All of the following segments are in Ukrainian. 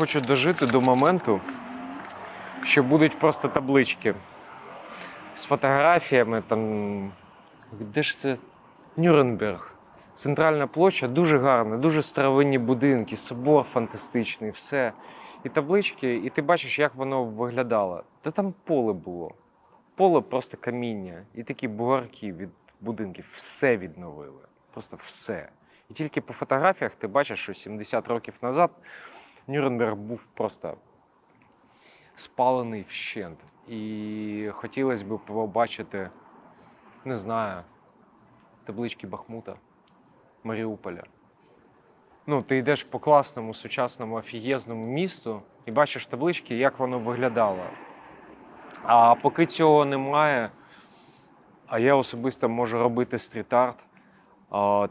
хочу дожити до моменту, що будуть просто таблички з фотографіями там. Де ж це? Нюрнберг. Центральна площа дуже гарна, дуже старовинні будинки, собор фантастичний, все. І таблички, і ти бачиш, як воно виглядало. Та там поле було. Поле просто каміння. І такі бугарки від будинків. Все відновили. Просто все. І тільки по фотографіях ти бачиш, що 70 років назад Нюрнберг був просто спалений вщент. І хотілося б побачити, не знаю, таблички Бахмута, Маріуполя. Ну, ти йдеш по класному, сучасному, офігезному місту і бачиш таблички, як воно виглядало. А поки цього немає, а я особисто можу робити стріт-арт,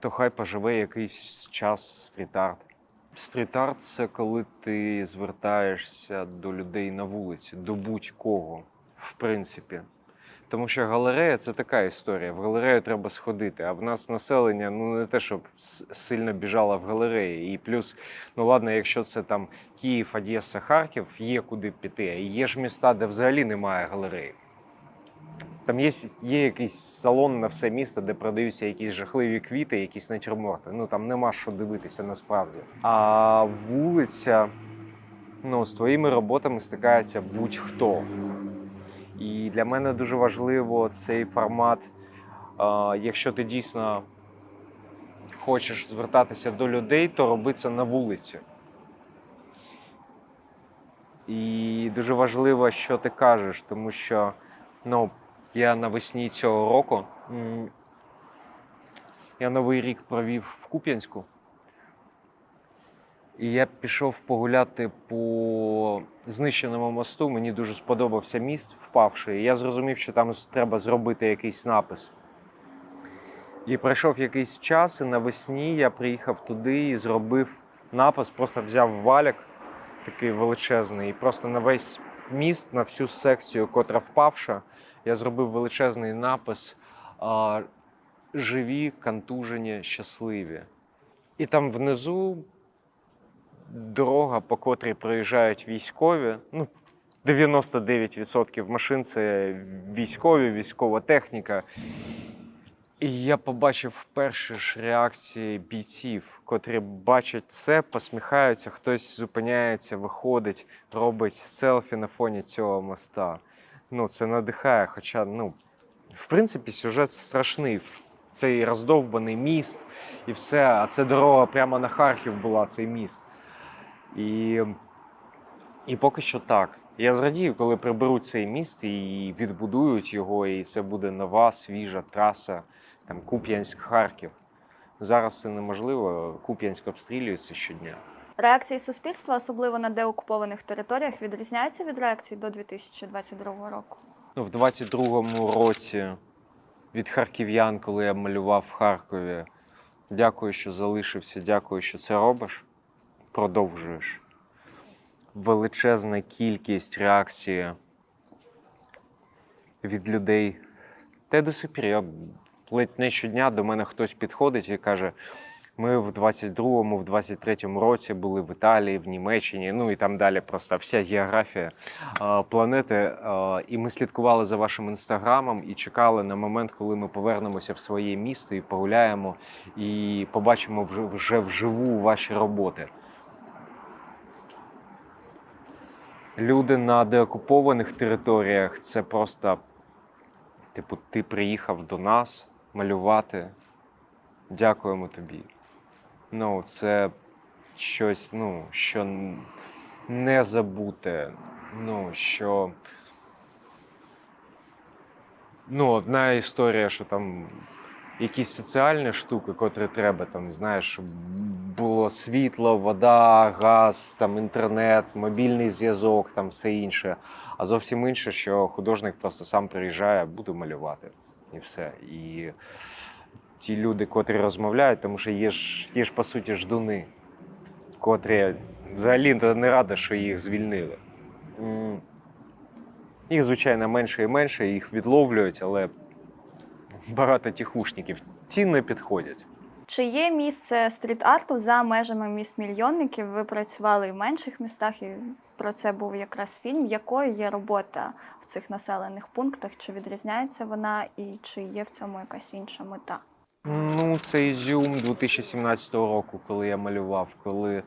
то хай поживе якийсь час стріт-арт. Стріт-арт це коли ти звертаєшся до людей на вулиці, до будь-кого, в принципі. Тому що галерея це така історія. В галерею треба сходити. А в нас населення ну не те, щоб сильно біжало в галереї. І плюс, ну ладно, якщо це там Київ, Одеса, Харків, є куди піти. А є ж міста, де взагалі немає галереї. Там є, є якийсь салон на все місто, де продаються якісь жахливі квіти, якісь натюрморти. Ну там нема що дивитися насправді. А вулиця ну, з твоїми роботами стикається будь-хто. І для мене дуже важливо цей формат. Якщо ти дійсно хочеш звертатися до людей, то роби це на вулиці. І дуже важливо, що ти кажеш, тому що ну, я навесні цього року. Я новий рік провів в Куп'янську. І я пішов погуляти по знищеному мосту. Мені дуже сподобався міст, впавший. І я зрозумів, що там треба зробити якийсь напис. І пройшов якийсь час, і навесні я приїхав туди і зробив напис, просто взяв валяк такий величезний, і просто на весь міст, на всю секцію, котра впавша, я зробив величезний напис Живі, контужені, щасливі. І там внизу дорога, по котрій проїжджають військові. Ну, 99% машин це військові, військова техніка. І я побачив перші ж реакції бійців, котрі бачать це, посміхаються, хтось зупиняється, виходить, робить селфі на фоні цього моста. Ну, це надихає. Хоча, ну, в принципі, сюжет страшний. Цей роздовбаний міст і все. А це дорога прямо на Харків була, цей міст. І, і поки що так. Я зрадію, коли приберуть цей міст і відбудують його, і це буде нова, свіжа траса, там Куп'янськ-Харків. Зараз це неможливо. Куп'янськ обстрілюється щодня. Реакції суспільства, особливо на деокупованих територіях, відрізняються від реакцій до 2022 року. Ну, в 22-му році від харків'ян, коли я малював в Харкові. Дякую, що залишився, дякую, що це робиш. Продовжуєш. Величезна кількість реакції від людей. Та й до сих пір. Я ледь не щодня до мене хтось підходить і каже: ми в 22-му, в 23-му році були в Італії, в Німеччині, ну і там далі просто вся географія е, планети. Е, і ми слідкували за вашим інстаграмом і чекали на момент, коли ми повернемося в своє місто і погуляємо, і побачимо вже, вживу ваші роботи. Люди на деокупованих територіях це просто, типу, ти приїхав до нас малювати. Дякуємо тобі. Ну, це щось, ну, що не забуте. Ну, що. Ну, одна історія, що там якісь соціальні штуки, котрі треба, там, знаєш, щоб було світло, вода, газ, там, інтернет, мобільний зв'язок, там все інше. А зовсім інше, що художник просто сам приїжджає, буду малювати. І все. І ті люди, котрі розмовляють, тому що є ж, є ж по суті ждуни, котрі взагалі не раді, що їх звільнили. Їх, звичайно, менше і менше, їх відловлюють, але багато тихушників. Ті не підходять. Чи є місце стріт-арту за межами міст мільйонників? Ви працювали і в менших містах, і про це був якраз фільм. Якою є робота в цих населених пунктах? Чи відрізняється вона, і чи є в цьому якась інша мета? Ну, це Ізюм 2017 року, коли я малював, коли е,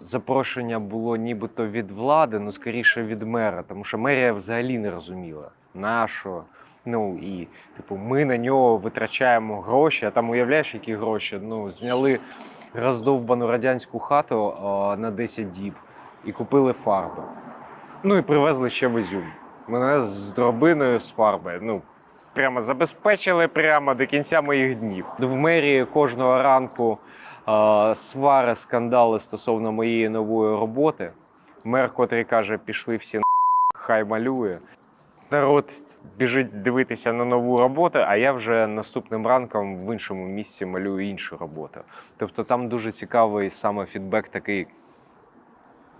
запрошення було нібито від влади, ну скоріше від мера, тому що мерія взагалі не розуміла, на що. Ну і типу, ми на нього витрачаємо гроші, а там уявляєш, які гроші. Ну, зняли роздовбану радянську хату е, на 10 діб і купили фарби. Ну і привезли ще в Ізюм. Мене з дробиною з фарби. Ну, прямо забезпечили прямо до кінця моїх днів. В мерії кожного ранку е, свари, скандали стосовно моєї нової роботи. Мер, котрий каже, пішли всі на хай малює. Народ біжить дивитися на нову роботу, а я вже наступним ранком в іншому місці малюю іншу роботу. Тобто там дуже цікавий саме фідбек такий,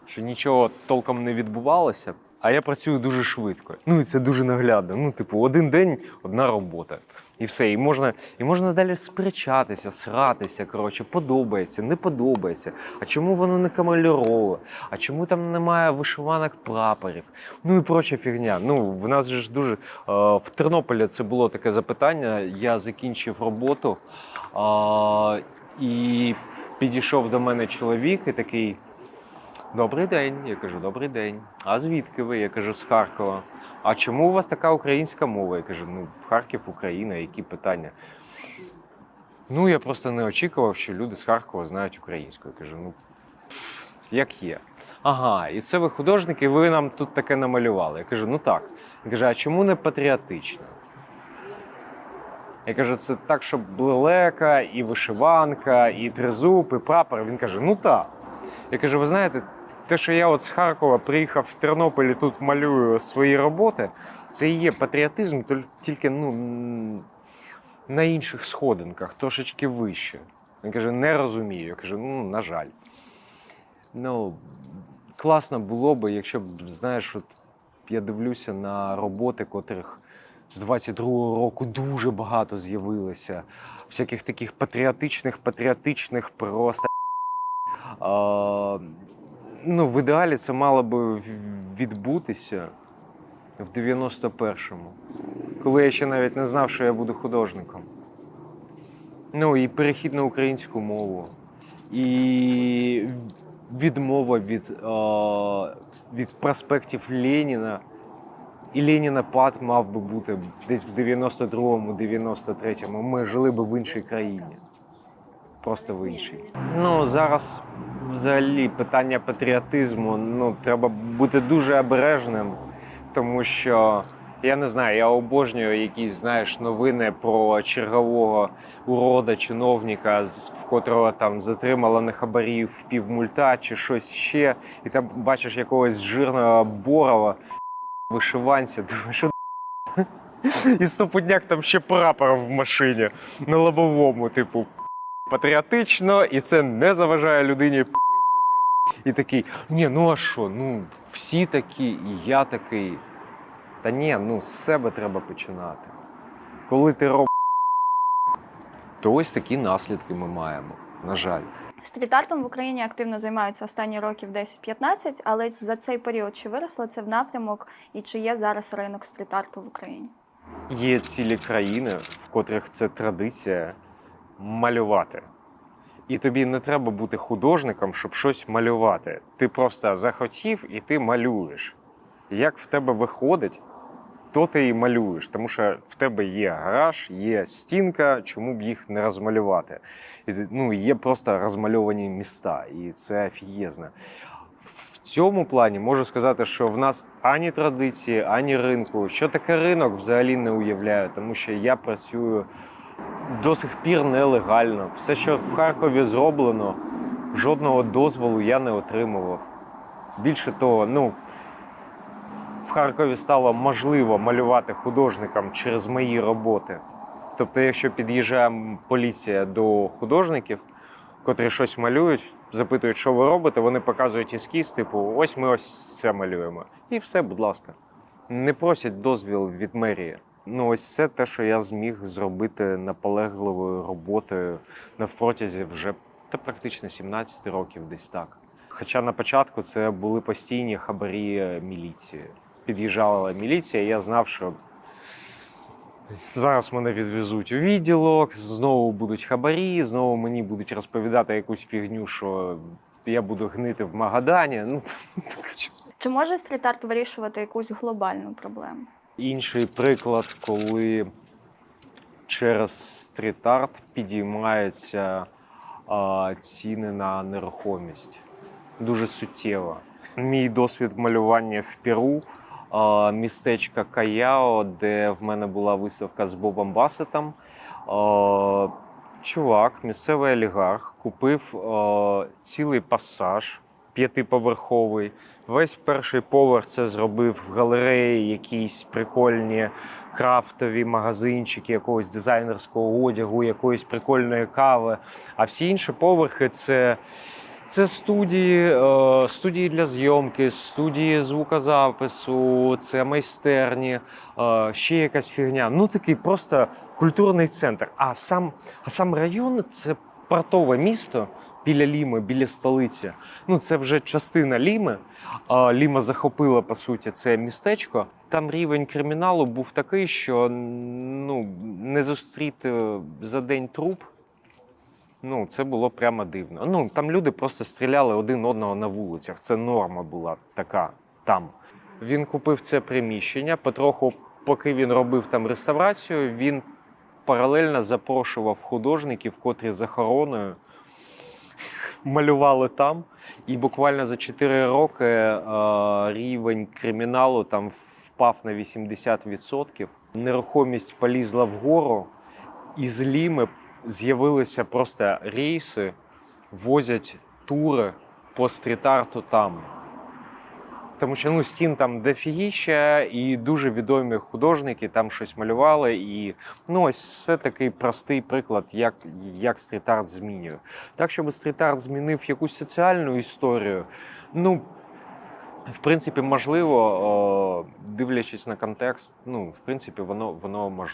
що нічого толком не відбувалося, а я працюю дуже швидко. Ну і це дуже наглядно. Ну, типу, один день одна робота. І все. І можна, і можна далі сперечатися, сратися. Коротше, подобається, не подобається. А чому воно не камальорове? А чому там немає вишиванок прапорів? Ну і проча фігня. Ну, в нас же ж дуже е, в Тернополі це було таке запитання. Я закінчив роботу е, і підійшов до мене чоловік і такий. Добрий день. Я кажу, добрий день. А звідки ви? Я кажу, з Харкова. А чому у вас така українська мова? Я кажу, ну, Харків, Україна, які питання? Ну, я просто не очікував, що люди з Харкова знають українську. Я кажу, ну, як є. Ага, і це ви художники, ви нам тут таке намалювали. Я кажу, ну так. Я кажу, а чому не патріотично? Я кажу, це так, щоб лелека, і вишиванка, і тризуб, і прапор. Він каже, ну так. Я кажу, ви знаєте, те, що я от з Харкова приїхав в Тернопіль і тут малюю свої роботи, це і є патріотизм, тільки ну, на інших сходинках, трошечки вище. Він каже, не розумію. Я кажу, ну, на жаль. Ну, класно було би, якщо б, знаєш, от я дивлюся на роботи, котрих з 22-го року дуже багато з'явилося. Всяких таких патріотичних, патріотичних просто. Ну, в ідеалі це мало би відбутися в 91-му, коли я ще навіть не знав, що я буду художником. Ну, і перехід на українську мову, і відмова від, е, від проспектів Леніна. І Леніна пад мав би бути десь в 92-му, 93-му. Ми жили би в іншій країні. Просто в іншій. Ну, зараз взагалі питання патріотизму. Ну, треба бути дуже обережним, тому що я не знаю, я обожнюю якісь, знаєш, новини про чергового урода, чиновника, в котрого там затримала на хабарів в півмульта чи щось ще, і там бачиш якогось жирного борова в вишиванці. Думаєш, що і стопудняк там ще прапор в машині на лобовому, типу, патріотично, і це не заважає людині. І такий, ні, ну а що? Ну, всі такі, і я такий. Та ні, ну з себе треба починати. Коли ти робиш, то ось такі наслідки ми маємо, на жаль. Стріт-артом в Україні активно займаються останні років 10-15, але за цей період чи виросло це в напрямок і чи є зараз ринок стріт-арту в Україні? Є цілі країни, в котрих це традиція малювати. І тобі не треба бути художником, щоб щось малювати. Ти просто захотів і ти малюєш. Як в тебе виходить, то ти і малюєш, тому що в тебе є гараж, є стінка, чому б їх не розмалювати. І, ну, є просто розмальовані міста, і це офігезно. В цьому плані можу сказати, що в нас ані традиції, ані ринку. Що таке ринок, взагалі не уявляю, тому що я працюю до сих пір нелегально. Все, що в Харкові зроблено, жодного дозволу я не отримував. Більше того, ну, в Харкові стало можливо малювати художникам через мої роботи. Тобто, якщо під'їжджає поліція до художників, котрі щось малюють, запитують, що ви робите, вони показують ескіз, типу, ось ми ось це малюємо. І все, будь ласка. Не просять дозвіл від мерії. Ну, ось це те, що я зміг зробити наполегливою роботою навпротязі вже та практично 17 років, десь так. Хоча на початку це були постійні хабарі міліції. Під'їжджала міліція, і я знав, що зараз мене відвезуть у відділок, знову будуть хабарі, знову мені будуть розповідати якусь фігню, що я буду гнити в Магадані. Ну, Чи може стріт-арт вирішувати якусь глобальну проблему? Інший приклад, коли через стріт-арт підіймаються а, ціни на нерухомість. Дуже суттєво. Мій досвід малювання в Перу, а, містечка Каяо, де в мене була виставка з Бобом Басетом. А, чувак, місцевий олігарх, купив а, цілий пасаж п'ятиповерховий. Весь перший поверх це зробив в галереї якісь прикольні крафтові магазинчики, якогось дизайнерського одягу, якоїсь прикольної кави. А всі інші поверхи це. Це студії, е, студії для зйомки, студії звукозапису, це майстерні, е, ще якась фігня. Ну такий просто культурний центр. А сам, а сам район це портове місто біля Ліми, біля столиці. Ну це вже частина Ліми. Ліма захопила по суті це містечко. Там рівень криміналу був такий, що ну не зустріти за день труп. Ну, це було прямо дивно. Ну, там люди просто стріляли один одного на вулицях. Це норма була така там. Він купив це приміщення. Потроху, поки він робив там реставрацію, він паралельно запрошував художників, котрі з охороною малювали там. І буквально за 4 роки е, рівень криміналу там впав на 80%. Нерухомість полізла вгору, і з Ліми з'явилися просто рейси, возять тури по стріт-арту там. Тому що ну, стін там дофігіща, і дуже відомі художники там щось малювали. І ну, ось це такий простий приклад, як, як стріт-арт змінює. Так, щоб стріт-арт змінив якусь соціальну історію, ну. В принципі, можливо, дивлячись на контекст, ну, в принципі, воно, воно можливо.